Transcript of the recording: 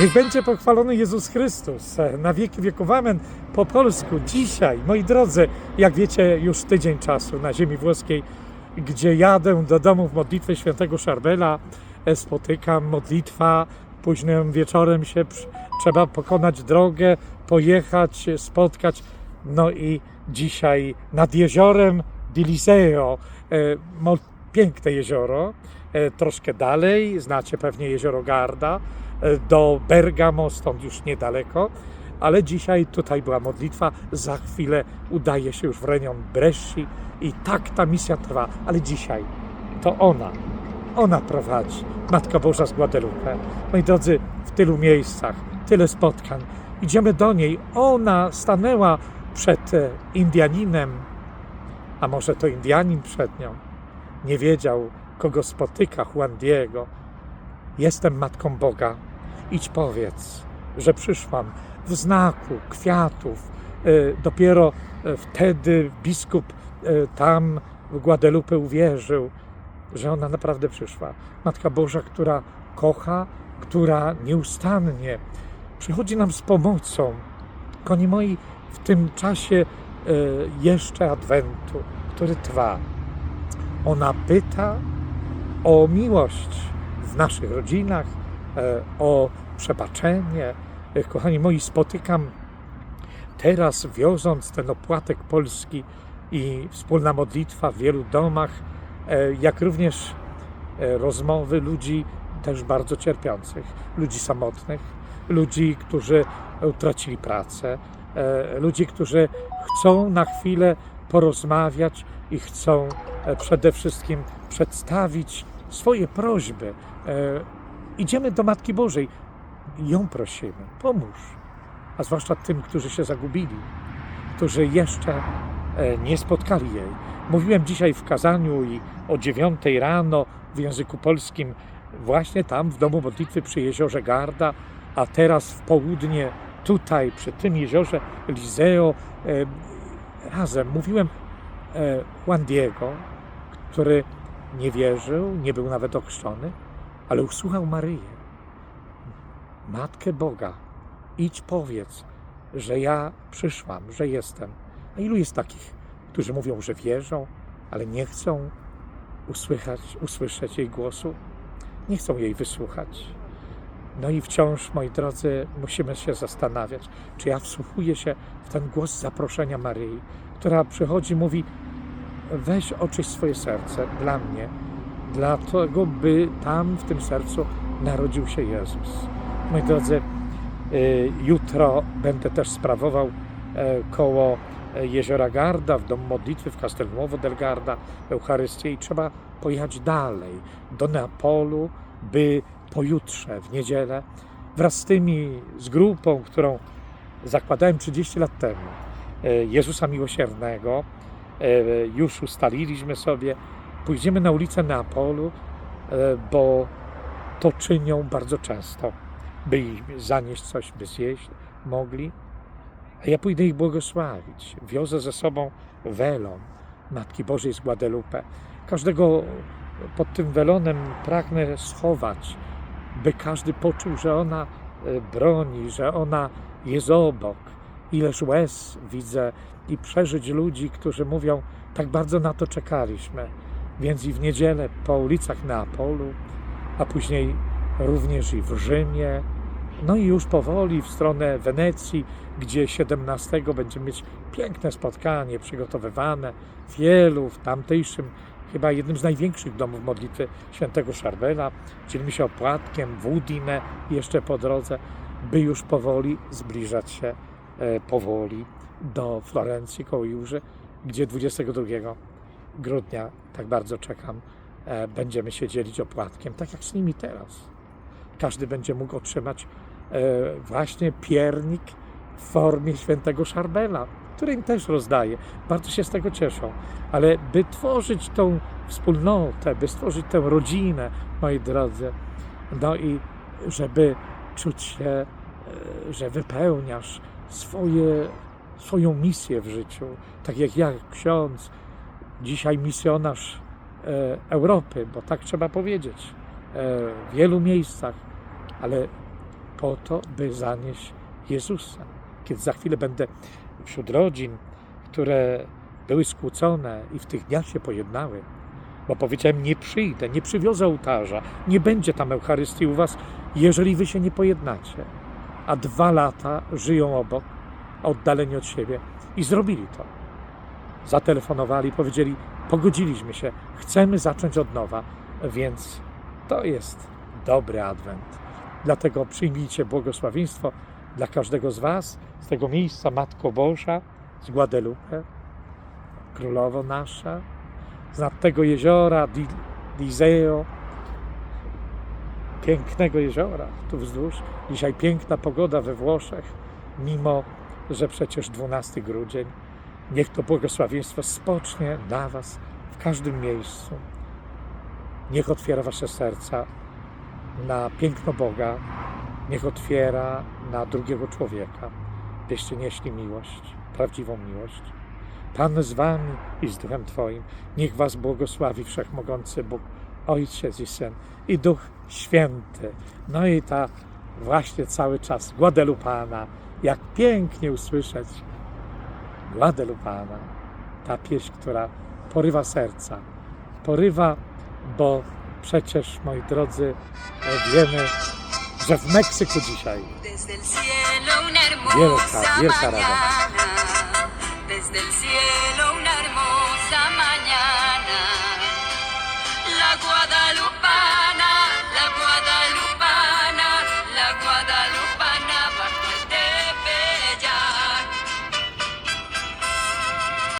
Niech będzie pochwalony Jezus Chrystus e, na wieki wieków. Amen. Po polsku dzisiaj, moi drodzy, jak wiecie, już tydzień czasu na ziemi włoskiej, gdzie jadę do domu w modlitwę świętego Szarbela, e, spotykam modlitwa, późnym wieczorem się trzeba pokonać drogę, pojechać, spotkać. No i dzisiaj nad jeziorem Diliseo, e, piękne jezioro, troszkę dalej, znacie pewnie jezioro Garda, e, do Bergamo, stąd już niedaleko, ale dzisiaj tutaj była modlitwa, za chwilę udaje się już w rejon Bresci i tak ta misja trwa, ale dzisiaj to ona, ona prowadzi, Matka Boża z Guadalupe. Moi drodzy, w tylu miejscach, tyle spotkań, idziemy do niej, ona stanęła przed e, Indianinem, a może to Indianin przed nią, nie wiedział, kogo spotyka Juan Diego. Jestem Matką Boga. Idź powiedz, że przyszłam w znaku kwiatów. E, Dopiero e, wtedy biskup e, tam w Guadalupe uwierzył, że ona naprawdę przyszła. Matka Boża, która kocha, która nieustannie przychodzi nam z pomocą. Koni moi, w tym czasie jeszcze Adwentu, który trwa, ona pyta o miłość w naszych rodzinach, e, o przebaczenie. E, Kochani moi, spotykam teraz, wioząc ten opłatek polski i wspólna modlitwa w wielu domach, e, jak również rozmowy ludzi też bardzo cierpiących, ludzi samotnych, ludzi, którzy utracili pracę, ludzi, którzy chcą na chwilę porozmawiać i chcą przede wszystkim przedstawić swoje prośby. E, Idziemy do Matki Bożej, ją prosimy, pomóż, a zwłaszcza tym, którzy się zagubili, którzy jeszcze e, nie spotkali jej. Mówiłem dzisiaj w kazaniu i o dziewiątej rano w języku polskim, właśnie tam w domu modlitwy przy jeziorze Garda, a teraz w południe tutaj przy tym jeziorze Lizeo e, razem mówiłem Juan Diego, który nie wierzył, nie był nawet ochrzczony, ale usłuchał Maryję, Matkę Boga. Idź powiedz, że ja przyszłam, że jestem. A ilu jest takich, którzy mówią, że wierzą, ale nie chcą usłychać, usłyszeć jej głosu? Nie chcą jej wysłuchać. No i wciąż, moi drodzy, musimy się zastanawiać, czy ja wsłuchuję się w ten głos zaproszenia Maryi, która przychodzi, mówi: Weź oczyść swoje serce dla mnie, dla tego, by tam w tym sercu narodził się Jezus. Moi drodzy, y, jutro będę też sprawował e, koło e, jeziora Garda, w domu modlitwy w Castelnuovo del Garda, Eucharystię i trzeba pojechać dalej do Neapolu, by pojutrze, w niedzielę, wraz z tymi, z grupą, którą zakładałem 30 lat temu, e, Jezusa Miłosiernego, już ustaliliśmy sobie, pójdziemy na ulicę Neapolu, e, bo to czynią bardzo często, by zanieść coś, by zjeść mogli, a ja pójdę ich błogosławić. Wiozę ze sobą welon Matki Bożej z Guadalupe. Każdego pod tym welonem pragnę schować, by każdy poczuł, że ona e, broni, że ona jest obok. Ileż łez widzę i przeżyć ludzi, którzy mówią, tak bardzo na to czekaliśmy. Więc i w niedzielę po ulicach Neapolu, a później również i w Rzymie, no i już powoli w stronę Wenecji, gdzie 17 będziemy mieć piękne spotkanie przygotowywane wielu, w tamtejszym, chyba jednym z największych domów modlitwy świętego Szarbela. Dzielimy się opłatkiem w Udine jeszcze po drodze, by już powoli zbliżać się powoli do Florencji koło Jurzy, gdzie 22 grudnia, tak bardzo czekam, e, będziemy się dzielić opłatkiem, tak jak z nimi teraz. Każdy będzie mógł otrzymać e, właśnie piernik w formie świętego Szarbela, który im też rozdaje. Bardzo się z tego cieszą. Ale by tworzyć tą wspólnotę, by stworzyć tę rodzinę, moi drodzy, no i żeby czuć się, e, że wypełniasz swoje, swoją misję w życiu, tak jak ja, ksiądz, dzisiaj misjonarz e, Europy, bo tak trzeba powiedzieć, e, w wielu miejscach ale po to, by zanieść Jezusa. Kiedy za chwilę będę wśród rodzin, które były skłócone i w tych dniach się pojednały, bo powiedziałem, nie przyjdę, nie przywiozę ołtarza, nie będzie tam Eucharystii u was, jeżeli wy się nie pojednacie. A dwa lata żyją obok, oddaleni od siebie i zrobili to. Zatelefonowali, powiedzieli, pogodziliśmy się, chcemy zacząć od nowa, więc to jest dobry adwent. Dlatego przyjmijcie błogosławieństwo dla każdego z Was, z tego miejsca Matko Boża, z Guadalupe, Królowo nasza, z nad tego jeziora Di- pięknego jeziora tu wzdłuż. Dzisiaj piękna pogoda we Włoszech, mimo że przecież 12 grudzień. Niech to błogosławieństwo spocznie na Was w każdym miejscu. Niech otwiera Wasze serca na piękno Boga, niech otwiera na drugiego człowieka, byście nieśli miłość, prawdziwą miłość. Pan z Wami i z Duchem Twoim, niech Was błogosławi Wszechmogący Bóg, Ojciec i Syn i Duch Święty. No i ta właśnie cały czas Guadalupana, jak pięknie usłyszeć Guadalupana, ta pieśń, która porywa serca. Porywa, bo przecież, moi drodzy, wiemy, że w Meksyku dzisiaj Wielka, wielka radość.